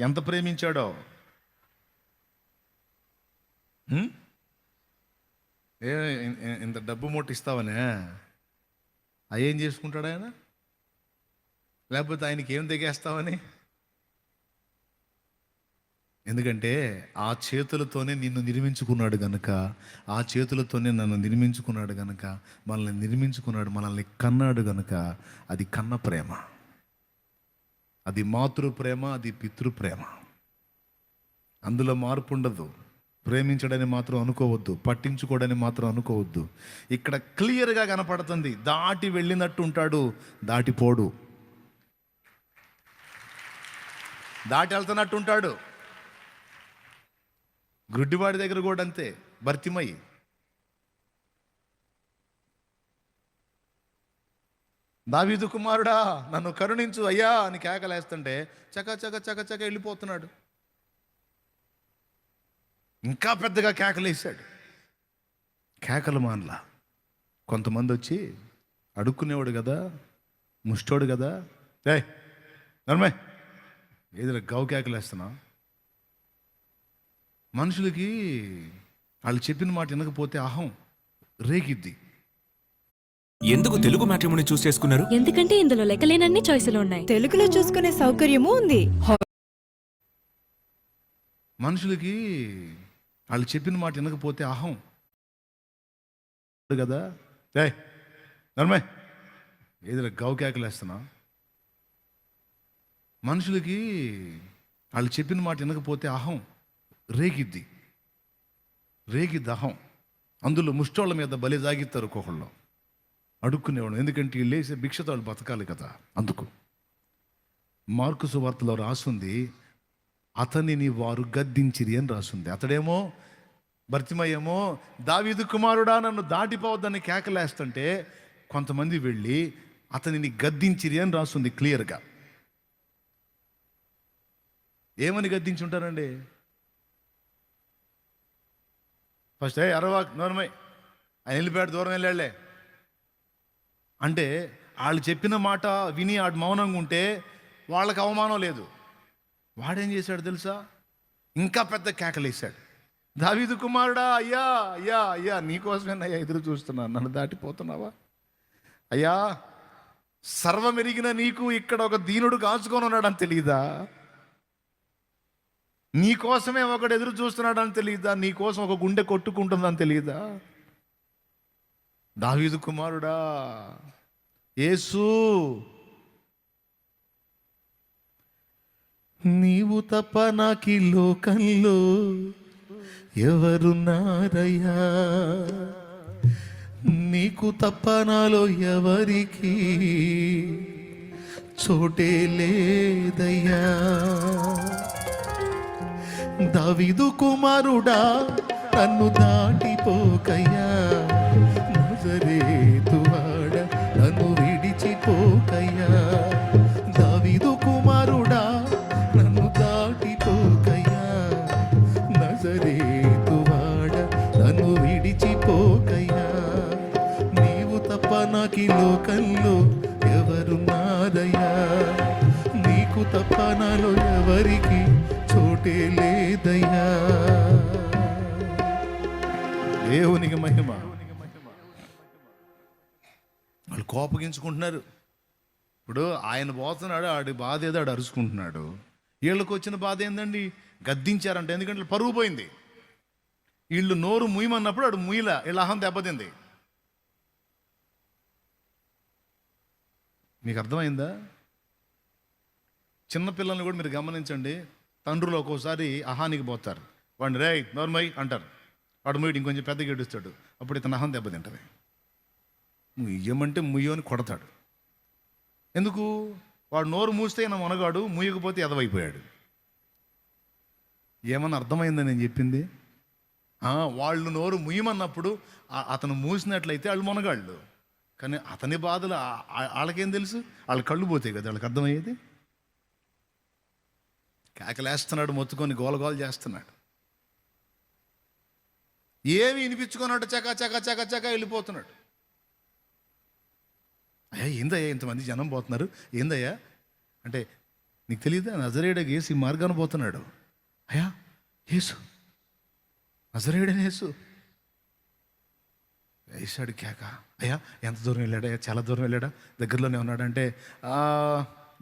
ఎంత ప్రేమించాడో? ఏ ఇంత డబ్బు మూట ఇస్తావనే అవి చేసుకుంటాడు ఆయన? లేకపోతే ఆయనకి ఏం దిగేస్తావని ఎందుకంటే ఆ చేతులతోనే నిన్ను నిర్మించుకున్నాడు గనుక ఆ చేతులతోనే నన్ను నిర్మించుకున్నాడు గనుక మనల్ని నిర్మించుకున్నాడు మనల్ని కన్నాడు గనుక అది కన్న ప్రేమ. అది మాతృ ప్రేమ అది పితృ ప్రేమ అందులో మార్పు ఉండదు. ప్రేమించడని మాత్రం అనుకోవద్దు. పట్టించుకోవడని మాత్రం అనుకోవద్దు. ఇక్కడ క్లియర్గా కనపడుతుంది. దాటి వెళ్ళినట్టు ఉంటాడు దాటిపోడు. దాటి వెళ్తున్నట్టు ఉంటాడు. గుడ్డివాడి దగ్గర కూడా అంతే. భర్తిమయ్యి దావీదు కుమారుడా నన్ను కరుణించు అయ్యా అని కేకలేస్తుంటే చక చక చక చక వెళ్ళిపోతున్నాడు. ఇంకా పెద్దగా కేకలేసాడు కేకలు మానలా. కొంతమంది వచ్చి అడుక్కునేవాడు కదా ముష్టోడు కదా. ఏ నర్మే ఏదో గౌ కేకలేస్తున్నా మనుషులకి వాళ్ళు చెప్పిన మాట వినకపోతే అహం రేగిద్ది. ఎందుకు తెలుగు మ్యాట్రిమోని చూస్ చేసుకున్నారు? ఎందుకంటే ఇందులో లెక్కలేనన్ని చాయిస్లు ఉన్నాయి. తెలుగులో చూసుకునే సౌకర్యము ఉంది. మనుషులకి వాళ్ళు చెప్పిన మాట వినకపోతే అహం. కదా? ఏ నర్మే ఏదో గౌ కేకలేస్తున్నా మనుషులకి వాళ్ళు చెప్పిన మాట వినకపోతే అహం రేగిద్ది. రేగిద్ది అహం. అందులో ముష్టోళ్ళ మీద బలి జాగిస్తారు ఒక్కొక్కళ్ళు అడుక్కునేవాడు. ఎందుకంటే వీళ్ళు భిక్షత భిక్షతో వాళ్ళు బతకాలి కదా. అందుకు మార్కు సువార్తలో రాసుంది అతనిని వారు గద్దించిరి అని రాసుంది. అతడేమో భర్తిమయ్యేమో దావీదు కుమారుడా నన్ను దాటిపోవద్దని కేకలేస్తుంటే కొంతమంది వెళ్ళి అతనిని గద్దించిరి అని రాసుంది క్లియర్గా. ఏమని గద్దించి ఉంటారండి ఫస్ట్ అరవా నోర్మై ఆయన వెళ్ళిపోయాడు దూరం వెళ్ళాడులే. అంటే వాళ్ళు చెప్పిన మాట విని ఆడు మౌనంగా ఉంటే వాళ్ళకి అవమానం లేదు. వాడేం చేశాడు తెలుసా? ఇంకా పెద్ద కేకలేశాడు. దావీదు కుమారుడా అయ్యా అయ్యా అయ్యా నీకోసమే అయ్యా ఎదురు చూస్తున్నాను నన్ను దాటిపోతున్నావా? అయ్యా సర్వమెరిగిన నీకు ఇక్కడ ఒక దీనుడు కాచుకొని ఉన్నాడని తెలియదా నీకోసమే ఒకడు ఎదురు చూస్తున్నాడని తెలియదా నీకోసం ఒక గుండె కొట్టుకుంటుందని తెలియదా దావీదు కుమారుడా యేసు. నీవు తప్ప నాకి లోకంలో ఎవరున్నారయ్యా? నీకు తప్ప నాలో ఎవరికి చోటే లేదయ్యా? దావిదు కుమారుడా తన్ను దాటిపోకయ్యా. నజరేతువాడ నన్ను విడిచిపోకయ్యా. దావిదు కుమారుడా నన్ను దాటిపోకయ్యా. నజరేతువాడ నన్ను విడిచిపోకయ్యా. నీవు తప్ప నాకి లోకంలో ఎవరున్నారయ్యా నీకు తప్ప నాలో ఎవరికి చోటే లేదయ్యా. దేవునికి మహిమ. కోపగించుకుంటున్నారు. ఇప్పుడు ఆయన పోతున్నాడు ఆడి బాధ ఏదో ఆడు అరుచుకుంటున్నాడు. వీళ్ళకి వచ్చిన బాధ ఏందండి? గద్దించారంట ఎందుకంటే పరుగు పోయింది. వీళ్ళు నోరు ముయ్యమన్నప్పుడు ఆడు ముయ్యల వీళ్ళ అహం దెబ్బతింది. మీకు అర్థమైందా? చిన్నపిల్లల్ని కూడా మీరు గమనించండి. తండ్రులు ఒక్కోసారి అహానికి పోతారు. వాడిని రే నోర్మై అంటారు. వాడు ముయ్యడు ఇంకొంచెం పెద్దగా ఏడుస్తాడు. అప్పుడు ఇతను అహం దెబ్బతింటది. ముయ్యమంటే అని కొడతాడు. ఎందుకు? వాడు నోరు మూస్తే నా మనగాడు ముయ్యకపోతే ఎదవైపోయాడు. ఏమన్నా అర్థమైందని నేను చెప్పింది? వాళ్ళు నోరు ముయ్యమన్నప్పుడు అతను మూసినట్లయితే వాళ్ళు మునగాళ్ళు. కానీ అతని బాధలు వాళ్ళకేం తెలుసు? వాళ్ళ కళ్ళు పోతాయి కదా వాళ్ళకి అర్థమయ్యేది? కేకలేస్తున్నాడు మొత్తుకొని గోలగోలు చేస్తున్నాడు. ఏమి వినిపించుకున్నాడు చక చక చక చక వెళ్ళిపోతున్నాడు. అయ్యా ఏందయ్యా ఇంతమంది జనం పోతున్నారు? ఏందయ్యా? అంటే నీకు తెలియదా? నజరేయుడికి ఏసు ఈ మార్గాన పోతున్నాడు. అయ్యా యేసు నజరేడని యేసు వేసాడు కేక. అయ్యా ఎంత దూరం వెళ్ళాడయ్యా చాలా దూరం వెళ్ళాడా? దగ్గరలోనే ఉన్నాడంటే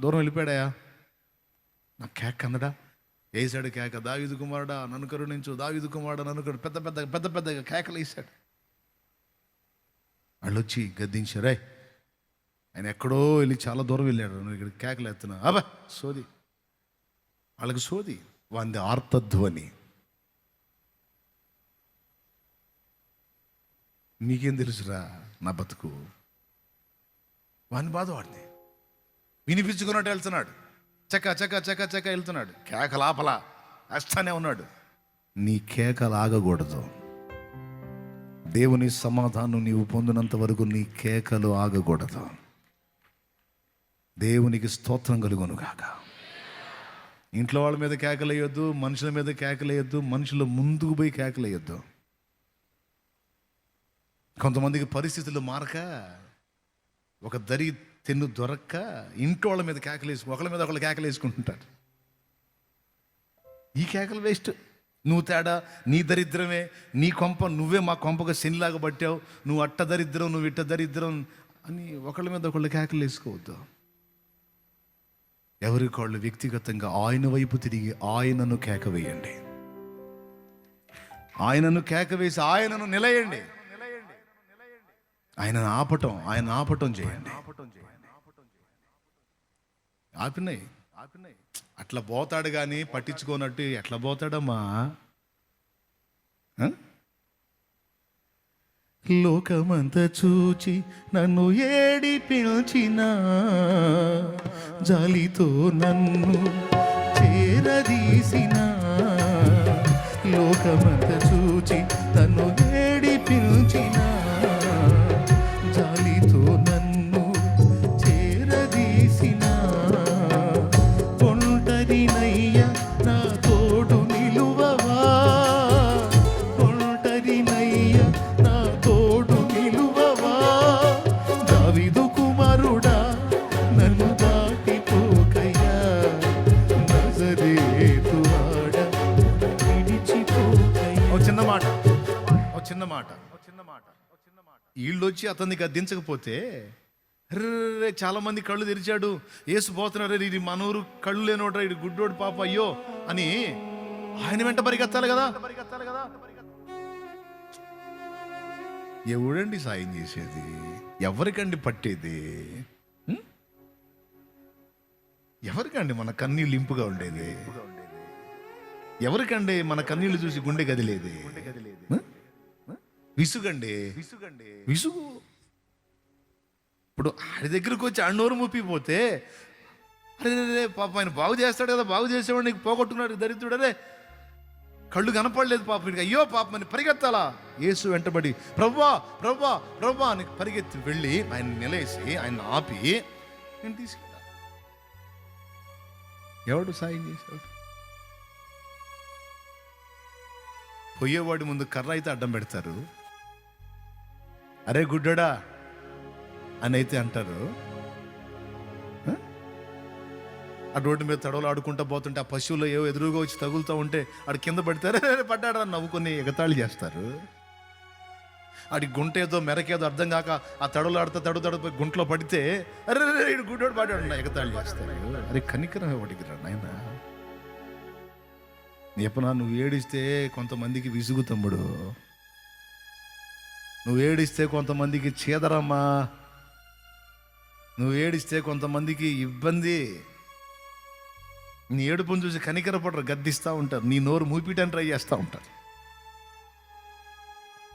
దూరం వెళ్ళిపోయాడయ్యా. నాకు కేక్ అందడా? వేసాడు కేక. దావిదు కుమారుడా నన్ను కరుణించు. దావిదు కుమారుడా నన్ను కరు పెద్ద పెద్ద పెద్ద పెద్దగా కేకలు వేసాడు వాళ్ళు వచ్చి గద్దించారే ఆయన ఎక్కడో వెళ్ళి చాలా దూరం వెళ్ళాడు. నువ్వు ఇక్కడ కేకలు ఎత్తున్నా అబ్బా సోది. వాళ్ళకి సోది. వాంది ఆర్తధ్వని. నీకేం తెలుసురా నా బతుకు? వాని బాధ వాడిని వినిపించుకున్నట్టు వెళ్తున్నాడు. చక్క చక్క చక్క చక్క వెళ్తున్నాడు. కేకలాపలా అస్తానే ఉన్నాడు. నీ కేకలు ఆగకూడదు. దేవుని సమాధానం నీవు పొందినంత వరకు నీ కేకలు ఆగకూడదు. దేవునికి స్తోత్రం కలుగునుగాక. ఇంట్లో వాళ్ళ మీద కేకలేయొద్దు మనుషుల మీద కేకలేయొద్దు మనుషుల ముందుకు పోయి కేకలేయొద్దు. కొంతమందికి పరిస్థితులు మారక ఒక దరి తెన్ను దొరక్క ఇంట్లో వాళ్ళ మీద కేకలేసుకు ఒకళ్ళ మీద ఒకళ్ళు కేకలేసుకుంటుంటారు. ఈ కేకలు వేస్ట్. నువ్వు తేడా నీ దరిద్రమే నీ కొంప నువ్వే మా కొంపగా శనిలాగా పట్టావు నువ్వు అట్ట దరిద్రం నువ్వు ఇట్ట దరిద్రం అని ఒకళ్ళ మీద ఒకళ్ళు కేకలు వేసుకోవద్దు ఎవరికాళ్ళు వ్యక్తిగతంగా ఆయన వైపు తిరిగి ఆయనను కేక వేయండి ఆయనను కేక వేసి ఆయనను నిలయండి. ఆయనను ఆపటం ఆయన ఆపటం చేయండి. ఆపినాయి. అట్లా పోతాడు కానీ పట్టించుకోనట్టు ఎట్లా పోతాడమ్మా? లోకమంత చూచి నన్ను ఏడి పిలిచిన జాలితో నన్ను చేరదీసిన లోకమంత చూచి వీళ్ళు వచ్చి అతన్ని గద్దించకపోతే రే చాలా మంది కళ్ళు తెరిచాడు. ఏసు పోతున్నారు ఇది మనూరు కళ్ళు లేనోడ్రా ఇది గుడ్డోడు పాప అయ్యో అని ఆయన వెంట పరిగెత్తాలి కదా. ఎవడండి సాయం చేసేది? ఎవరికండి పట్టేది? ఎవరికండి మన కన్నీళ్ళు ఇంపుగా ఉండేది? ఎవరికండి మన కన్నీళ్ళు చూసి గుండె గదిలేది? విసుగండి. విసుగండి. విసుగు. ఇప్పుడు ఆడి దగ్గరకు వచ్చి అన్నోరు ముప్పిపోతే అరే రే, పాప ఆయన బాగు చేస్తాడు కదా బాగు చేసేవాడు నీకు పోగొట్టుకున్నాడు దరిద్రుడరే కళ్ళు కనపడలేదు పాప నీకు అయ్యో పాప అని పరిగెత్తాలా? యేసు వెంటబడి ప్రవ్వా ప్రవ్వా ప్రవ్వా అని పరిగెత్తి వెళ్ళి ఆయన నిలేసి ఆయన ఆపి నేను తీసుకెళ్ళా. ఎవడు సాయం చేశాడు? పోయేవాడి ముందు కర్ర అయితే అడ్డం పెడతారు. అరే గుడ్డడా అని అయితే అంటారు ఆ? రోడ్డు మీద తడవలు ఆడుకుంటూ పోతుంటే ఆ పశువులు ఏవో ఎదురుగా వచ్చి తగులుతూ ఉంటే ఆడు కింద పడితే పడ్డాడు అని నవ్వుకొని ఎగతాళి చేస్తారు. ఆడి గుంట ఏదో మెరకేదో అర్థం కాక ఆ తడవలు ఆడుతా తడు తడు గుంట్లో పడితే అరే రే, గుడ్డోడు పడ్డాడు నా ఎగతాళి చేస్తారు. అరే కనికరం వాడికి రా నాయన? చెప్పనా నువ్వు ఏడిస్తే కొంతమందికి విసుగు తమ్ముడు. నువ్వు ఏడిస్తే కొంతమందికి చీదరమ్మా. నువ్వు ఏడిస్తే కొంతమందికి ఇబ్బంది. నీ ఏడుపును చూసి కనికరపడరు గద్దిస్తూ ఉంటారు. నీ నోరు మూపియటానికి ట్రై చేస్తూ ఉంటారు.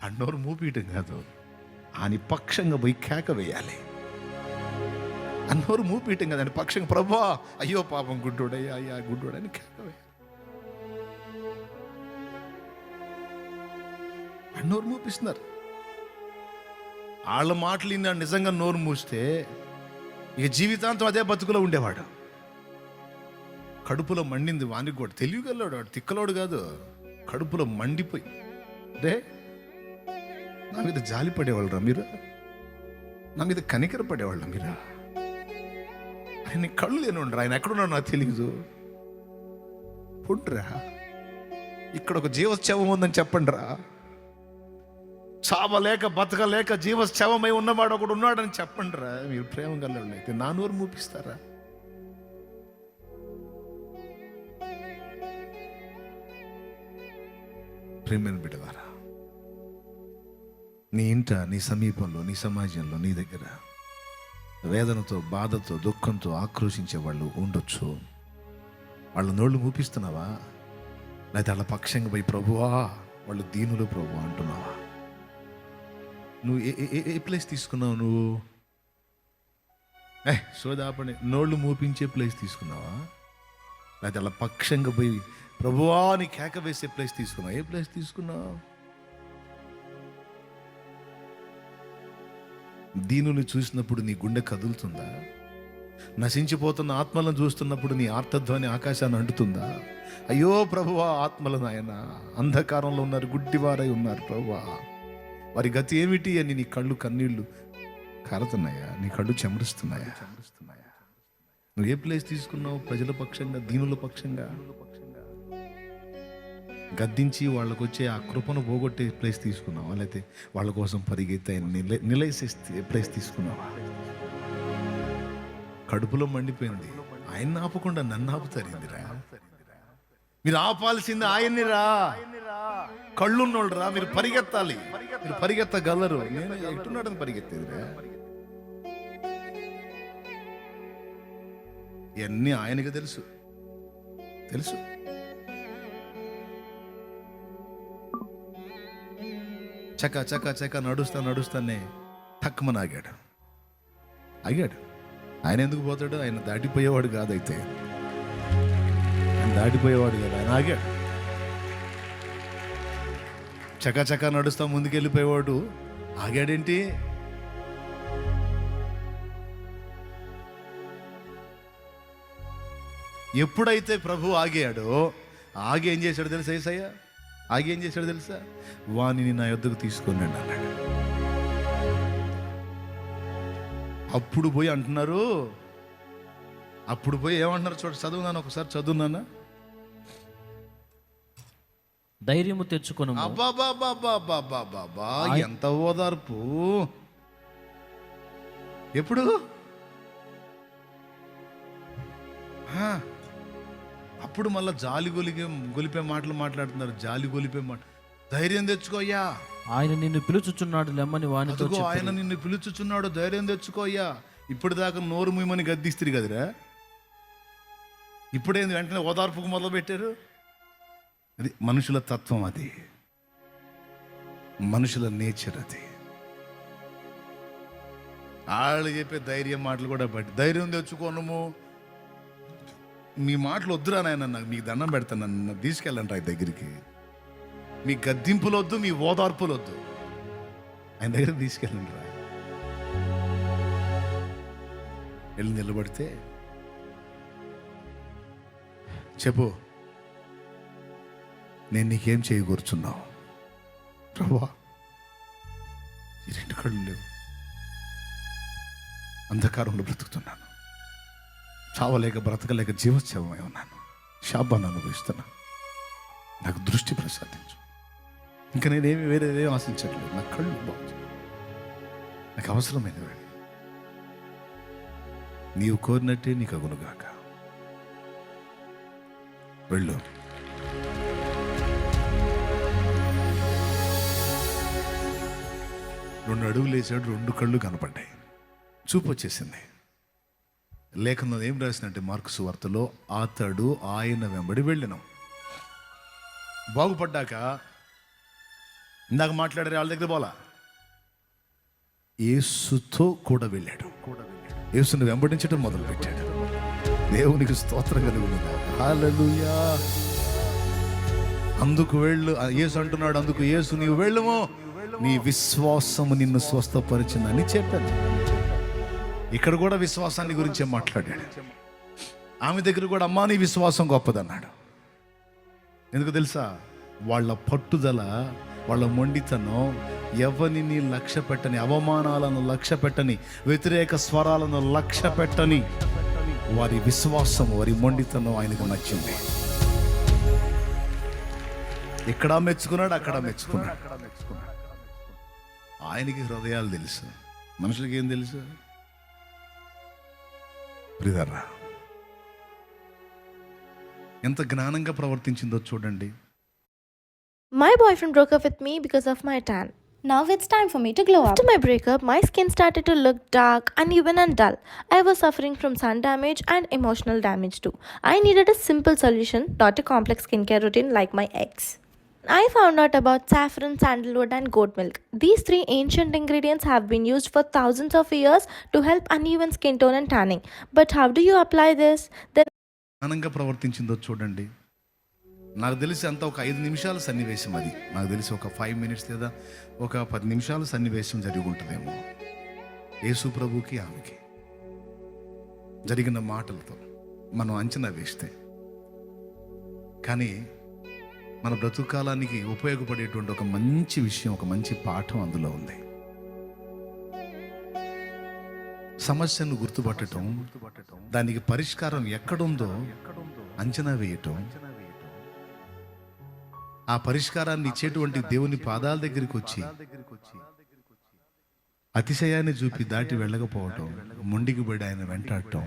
ఆ నోరు కాదు అని పక్షంగా పోయి కేక వేయాలి. ఆ నోరు మూపియటం కాదు అని పక్షంగా ప్రభా అయ్యో పాపం గుడ్డోడయ్యా అయ్యా గుడ్డోడని కేక వేయాలి. ఆ నోరు మూపిస్తున్నారు. వాళ్ళ మాటలు విని నిజంగా నోరు మూస్తే ఇక జీవితాంతం అదే బతుకులో ఉండేవాడు. కడుపులో మండింది వానికి కూడా. తెలియగలడు వాడు తిక్కలోడు కాదు. కడుపులో మండిపోయి. రే నా మీద జాలి పడేవాళ్ళరా మీరు? నా మీద కనికర పడేవాళ్ళ మీరా? ఆయన కళ్ళు లేని ఉండరు ఆయన ఎక్కడున్నాడు నాకు తెలియదు పుండ్రా ఇక్కడ ఒక జీవోత్సవం ఉందని చెప్పండి రా. చావలేక బతకలేక జీవశవమై ఉన్నవాడు ఒకడు ఉన్నాడని చెప్పండి రా. మీరు ప్రేమ గల్లండి అయితే నా నోరు మూపిస్తారా? ప్రేమను బిడవారా నీ ఇంట నీ సమీపంలో నీ సమాజంలో నీ దగ్గర వేదనతో బాధతో దుఃఖంతో ఆక్రోశించే వాళ్ళు ఉండొచ్చు. వాళ్ళ నోళ్ళు మూపిస్తున్నావా? లేకపోతే వాళ్ళ పక్షంగా పోయి ప్రభువా వాళ్ళు దీనులు ప్రభు అంటున్నావా? నువ్వు ఏ ఏ- ఏ- ప్లేస్ తీసుకున్నావు నువ్వు? ఏ సోదాపడి నోళ్ళు మూపించే ప్లేస్ తీసుకున్నావా? లేకపోతే అలా పక్షంగా పోయి ప్రభువాని కేక వేసే ప్లేస్ తీసుకున్నావు? ఏ ప్లేస్ తీసుకున్నావు? దీనుని చూసినప్పుడు నీ గుండె కదులుతుందా? నశించిపోతున్న ఆత్మలను చూస్తున్నప్పుడు నీ ఆర్తధ్వని ఆకాశాన్ని అంటుతుందా? అయ్యో ప్రభువా ఆత్మల నాయన అంధకారంలో ఉన్నారు గుడ్డివారై ఉన్నారు ప్రభువా. వారి గతి ఏమిటి అని నీ కళ్ళు కన్నీళ్ళు కారుతున్నాయా? నీ కళ్ళు చెమరుస్తున్నాయా? చెమరుస్తున్నాయా నువ్వు ఏ ప్లేస్ తీసుకున్నావు? ప్రజల పక్షంగా దీనుల పక్షంగా? గద్దించి వాళ్ళకు వచ్చే ఆ కృపను పోగొట్టే ప్లేస్ తీసుకున్నావా? లేకపోతే వాళ్ళ కోసం పరిగెత్తే నిల నిలైసే ప్లేస్ తీసుకున్నావా? కడుపులో మండిపోయింది. ఆయన ఆపకుండా నన్ను ఆపుతారిందిరా? మీరు ఆపాల్సింది ఆయన్ని రా కళ్ళున్నోళ్ళు రా మీరు పరిగెత్తాలి. మీరు పరిగెత్తగలరు. నేను ఎట్టున్నాడని పరిగెత్తేదిరా? ఇవన్నీ ఆయనకి తెలుసు. తెలుసు. చక చక చక నడుస్తా నడుస్తానే తక్కువని ఆగాడు. ఆగాడు. ఆయన ఎందుకు పోతాడు? ఆయన దాటిపోయేవాడు కాదైతే. ఆయన దాటిపోయేవాడు కాదు ఆయన ఆగాడు. చక నడుస్తా ముందుకెళ్ళిపోయేవాడు. ఆగాడేంటి? ఎప్పుడైతే ప్రభు ఆగాడో ఆగి ఏం చేశాడు తెలుసా ఏసయ్య? ఆగి ఏం చేశాడు తెలుసా? వాణిని నా యొద్దకు తీసుకొని అన్నాడు. అప్పుడు పోయి అంటున్నారు అప్పుడు పోయి ఏమంటున్నారు చూడ చదువునాను ఒకసారి చదువునానా ధైర్యము తెచ్చుకొను ఎంత ఓదార్పు. ఎప్పుడు? అప్పుడు మళ్ళా జాలి గొలిగే గొలిపే మాటలు మాట్లాడుతున్నారు. జాలి గొలిపే మాట. ధైర్యం తెచ్చుకోయ్యా ఆయన నిన్ను పిలుచుచున్నాడు లెమ్మని వానితో ఆయన నిన్ను పిలుచుచున్నాడు. ధైర్యం తెచ్చుకోయ్యా ఇప్పుడు దాకా నోరు ముయ్యమని గద్దిస్తుంది కదరా. ఇప్పుడేంది వెంటనే ఓదార్పుకు మొదలు పెట్టారు అది మనుషుల తత్వం అది. మనుషుల నేచర్ అది. వాళ్ళు చెప్పే ధైర్యం మాటలు కూడా బట్టి. ధైర్యం తెచ్చుకోనము. మీ మాటలు వద్దురా నాయన నాకు మీకు దండం పెడతాను నన్ను తీసుకెళ్ళండి రా దగ్గరికి. మీ గద్దింపులు వద్దు మీ ఓదార్పులు వద్దు ఆయన దగ్గర తీసుకెళ్ళండి రా. వెళ్ళి నిలబడితే చెప్పు. నేను నీకేం చేయకూర్చున్నావు ప్రభా. ఈ రెండు కళ్ళు లేవు. అంధకారంలో బ్రతుకుతున్నాను. చావలేక బ్రతకలేక జీవోత్సవమై ఉన్నాను. శాపాన్ని అనుభవిస్తున్నా. నాకు దృష్టి ప్రసాదించు. ఇంకా నేనేమి వేరేదేం ఆశించట్లేదు. నా కళ్ళు బాగు చేయి. నాకు అవసరమైనవి నీవు కోరినట్టే నీకు అగునుగాక. వెళ్ళు. రెండు అడుగులు వేసాడు రెండు కళ్ళు కనపడ్డాయి. చూపు వచ్చేసింది. లేఖనం ఏం రాసినట్టే మార్క్స్ వార్తలో అతడు ఆయన వెంబడి వెళ్ళినాం. బాగుపడ్డాక ఇందాక మాట్లాడారు వాళ్ళ దగ్గర పోలా? ఏసుతో కూడా వెళ్ళాడు. యేసుని వెంబడించడం మొదలు పెట్టాడు దేవునికి స్తోత్రం కలుగుతుంది. హల్లెలూయా! అందుకు వెళ్ళు. ఏసు యేసు అంటున్నాడు అందుకు యేసు నీవు వెళ్ళము. నీ విశ్వాసము నిన్ను స్వస్థపరిచిందని చెప్పాను. ఇక్కడ కూడా విశ్వాసాన్ని గురించే మాట్లాడాడు. ఆమె దగ్గర కూడా అమ్మా నీ విశ్వాసం గొప్పదన్నాడు. ఎందుకు తెలుసా? వాళ్ళ పట్టుదల వాళ్ళ మొండితనం ఎవరిని లక్ష్య పెట్టని అవమానాలను లక్ష్య పెట్టని వ్యతిరేక స్వరాలను లక్ష్య పెట్టని వారి విశ్వాసం వారి మొండితనం ఆయనకు నచ్చింది. ఇక్కడ మెచ్చుకున్నాడు అక్కడ మెచ్చుకున్నాడు. ఆయనకి హృదయాలు తెలుసు మనుషులకి ఏం తెలుసు ప్రిదర్రా ఎంత జ్ఞానంగా ప్రవర్తించిందో చూడండి My boyfriend broke up with me because of my tan. Now it's time for me to glow up. After my breakup, my skin started to look dark, uneven, and dull. I was suffering from sun damage and emotional damage too. I needed a simple solution, not a complex skincare routine like my ex. I found out about saffron, sandalwood, and goat milk. These three ancient ingredients have been used for thousands of years to help uneven skin tone and tanning. But how do you apply this? There జ్ఞానంగా ప్రవర్తించిందో చూడండి నాకు తెలిసి అంత ఒక ఐదు నిమిషాల సన్నివేశం అది నాకు తెలిసి ఒక ఫైవ్ మినిట్స్ లేదా ఒక పది నిమిషాల సన్నివేశం జరిగి ఉంటుందేమో యేసు ప్రభుకి ఆమెకి జరిగిన మాటలతో మనం అంచనా వేస్తే కానీ మన బ్రతుకాలానికి ఉపయోగపడేటువంటి ఒక మంచి విషయం ఒక మంచి పాఠం అందులో ఉంది. సమస్యను గుర్తుపట్టడం దానికి పరిష్కారం ఎక్కడుందో అంచనా వేయటం ఆ పరిష్కారాన్ని ఇచ్చేటువంటి దేవుని పాదాల దగ్గరికి వచ్చి అతిశయాన్ని చూపి దాటి వెళ్ళకపోవటం మొండికి పడి ఆయన వెంటాడటం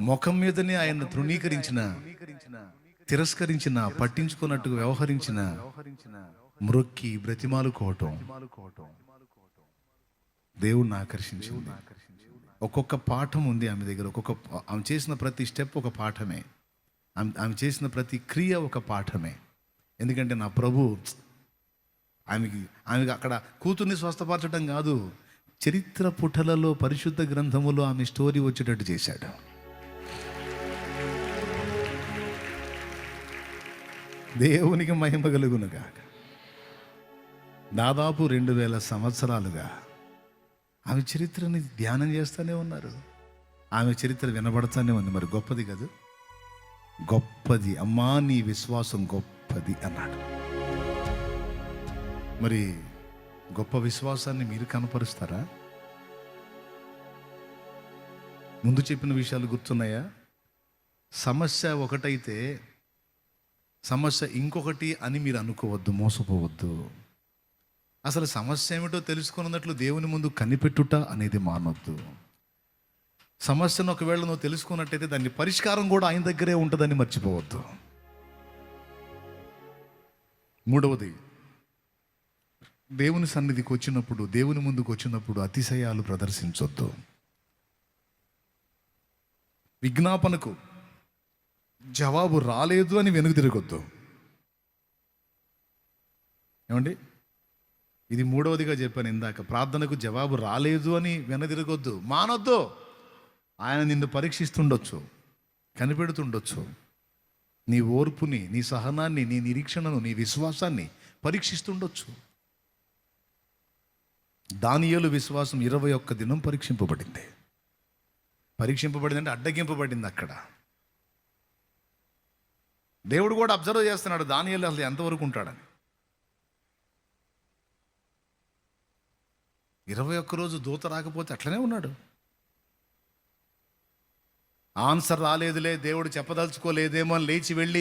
ముఖం మీదనే ఆయన తృణీకరించిన తిరస్కరించిన పట్టించుకున్నట్టుగా వ్యవహరించిన మ్రొక్కి బ్రతిమాలుకోవటం దేవుణ్ణి ఆకర్షించింది. ఒక్కొక్క పాఠం ఉంది ఆమె దగ్గర. ఒక్కొక్క ఆమె చేసిన ప్రతి స్టెప్ ఒక పాఠమే. ఆమె ఆమె చేసిన ప్రతి క్రియ ఒక పాఠమే. ఎందుకంటే నా ప్రభు ఆమెకి ఆమెకి అక్కడ కూతుర్ని స్వస్థపరచడం కాదు చరిత్ర పుటలలో పరిశుద్ధ గ్రంథములో ఆమె స్టోరీ వచ్చేటట్టు చేశాడు. దేవునికి మహిమ కలుగునుగాక దాదాపు రెండు వేల సంవత్సరాలుగా ఆమె చరిత్రని ధ్యానం చేస్తూనే ఉన్నారు. ఆమె చరిత్ర వినబడుతూనే ఉంది. మరి గొప్పది కదా. గొప్పది. అమ్మా నీ విశ్వాసం గొప్పది అన్నాడు. మరి గొప్ప విశ్వాసాన్ని మీరు కనపరుస్తారా? ముందు చెప్పిన విషయాలు గుర్తున్నాయా? సమస్య ఒకటైతే సమస్య ఇంకొకటి అని మీరు అనుకోవద్దు మోసపోవద్దు. అసలు సమస్య ఏమిటో తెలుసుకున్నట్లు దేవుని ముందు కనిపెట్టుట అనేది మానవద్దు సమస్యను ఒకవేళ నువ్వు తెలుసుకున్నట్టయితే దాని పరిష్కారం కూడా ఆయన దగ్గరే ఉంటుందని మర్చిపోవద్దు. మూడవది దేవుని సన్నిధికి వచ్చినప్పుడు దేవుని ముందుకు వచ్చినప్పుడు అతిశయాలు ప్రదర్శించొద్దు. విజ్ఞాపనకు జవాబు రాలేదు అని వెనుక తిరగొద్దు. ఏమండి? ఇది మూడవదిగా చెప్పాను ఇందాక. ప్రార్థనకు జవాబు రాలేదు అని వెనదిరగొద్దు మానొద్దు. ఆయన నిన్ను పరీక్షిస్తుండొచ్చు. కనిపెడుతుండొచ్చు. నీ ఓర్పుని నీ సహనాన్ని నీ నిరీక్షణను నీ విశ్వాసాన్ని పరీక్షిస్తుండొచ్చు. దానియలు విశ్వాసం ఇరవై ఒక్క దినం పరీక్షింపబడింది. పరీక్షింపబడింది అంటే అడ్డగింపబడింది అక్కడ. దేవుడు కూడా అబ్జర్వ్ చేస్తున్నాడు దానియేలు అసలు ఎంతవరకు ఉంటాడని. ఇరవై ఒక్క రోజు దూత రాకపోతే అట్లనే ఉన్నాడు. ఆన్సర్ రాలేదులే దేవుడు చెప్పదలుచుకోలేదేమో లేచి వెళ్ళి